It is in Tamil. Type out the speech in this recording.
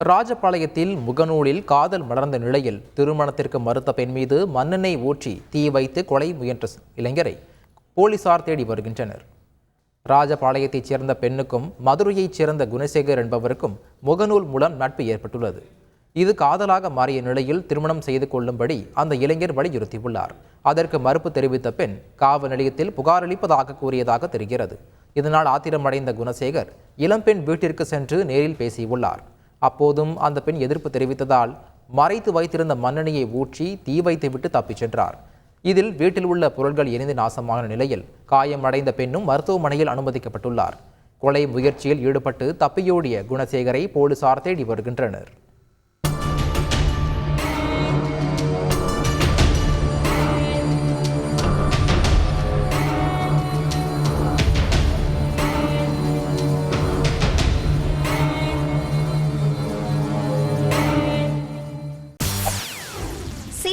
ராஜபாளையத்தில் முகநூலில் காதல் மலர்ந்த நிலையில் திருமணத்திற்கு மறுத்த பெண் மீது மண்ணெண்ணெய் ஊற்றி தீ வைத்து கொலை முயன்ற இளைஞரை போலீசார் தேடி வருகின்றனர். ராஜபாளையத்தைச் சேர்ந்த பெண்ணுக்கும் மதுரையைச் சேர்ந்த குணசேகர் என்பவருக்கும் முகநூல் மூலம் நட்பு ஏற்பட்டுள்ளது. இது காதலாக மாறிய நிலையில் திருமணம் செய்து கொள்ளும்படி அந்த இளைஞர் வலியுறுத்தியுள்ளார். அதற்கு மறுப்பு தெரிவித்த பெண் காவல் நிலையத்தில் புகார் அளிப்பதாக கூறியதாக தெரிகிறது. இதனால் ஆத்திரமடைந்த குணசேகர் இளம்பெண் வீட்டிற்கு சென்று நேரில் பேசியுள்ளார். அப்போதும் அந்த பெண் எதிர்ப்பு தெரிவித்ததால் மறைத்து வைத்திருந்த மண்ணெண்ணையை ஊற்றி தீ வைத்துவிட்டு தப்பிச் சென்றார். இதில் வீட்டில் உள்ள பொருட்கள் எரிந்து நாசமான நிலையில் காயமடைந்த பெண்ணும் மருத்துவமனையில் அனுமதிக்கப்பட்டுள்ளார். கொலை முயற்சியில் ஈடுபட்டு தப்பியோடிய குணசேகரை போலீசார் தேடி வருகின்றனர்.